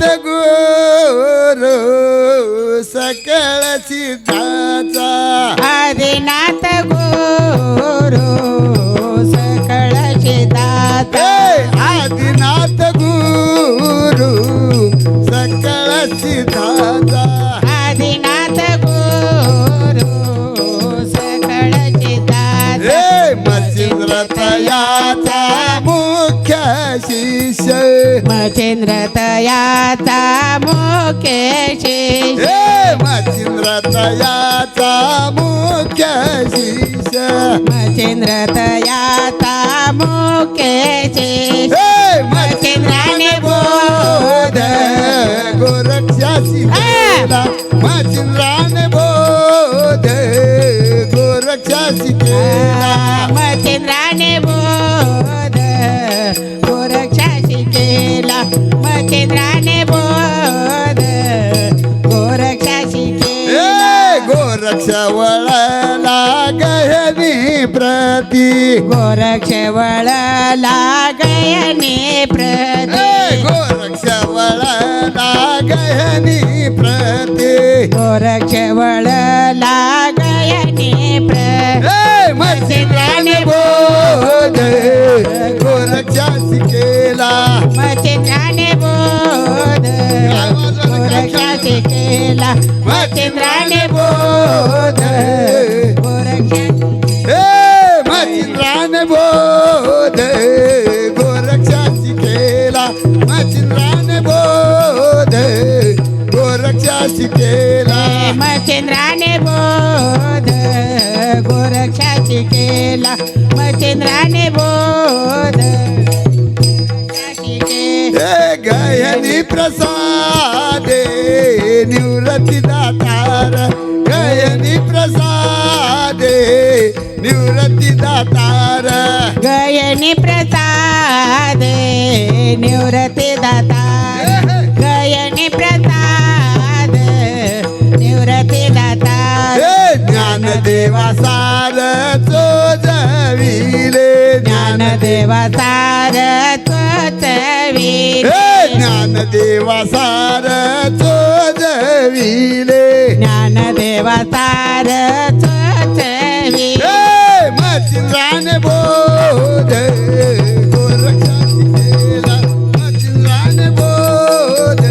आदिनाथ गुरु सकळ सिद्धाचा आदिनाथ शिष्य मच्छिंद्र तयाचा मुकेशी हे मच्छिंद्र तयाचा मुख्य शिष्य मच्छिंद्र तयाचा मुकेशी हे मच्छिंद्राने बोध. गोरक्षाशी केला. मच्छिंद्राने बोध. गोरक्षाशी केला. गोरक्ष वळला गहनी प्रती. गोरक्ष वळला गयने प्रती. हे गोरक्ष वळला गहनी प्रती. गोरक्ष वळला गयने प्रती. मच्छिंद्राने बोध गोरक्षाशी केला. मच्छिंद्राने केला. मच्छिंद्राने बोध. हे मच्छिंद्राने बोध. गोरक्षाशी केला. मच्छिंद्राने बोध. गोरक्षाशी केला. मच्छिंद्राने बोध. गोरक्षाशी केला. मच्छिंद्राने बोध. गयनी प्रसादे. निवृत्ती दातार गयनी प्रसादे निवृत्ती दातार. गयनी प्रसाद निवृत्ती दाता गयनी प्रसाद निवृत्ती दाता हे ज्ञानदेवा सार चोजविले ज्ञानदेवा सार त्वच वीर हे ज्ञानदेवा सार चोजविले ज्ञानदेवा सार हे मच्छिंद्राने बोध गोरक्षाशी केला मच्छिंद्राने बोध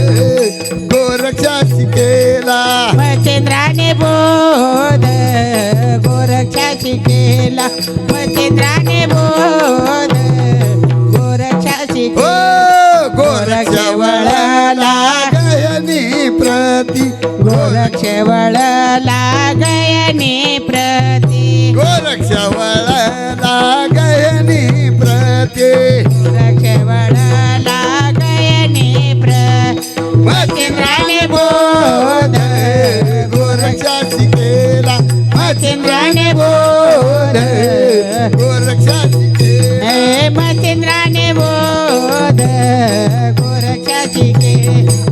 गोरक्षाशी केला मच्छिंद्राने बोध गोरक्षाशी केला मच्छिंद्राने बोध केला गोरक्ष वळला गयनी प्रती. गोरक्ष वळला गयने प्रती. गोरक्ष वळला गयनी प्रती. गोरक्ष हे मच्छिंद्राने बोध गोरक्षाशी केला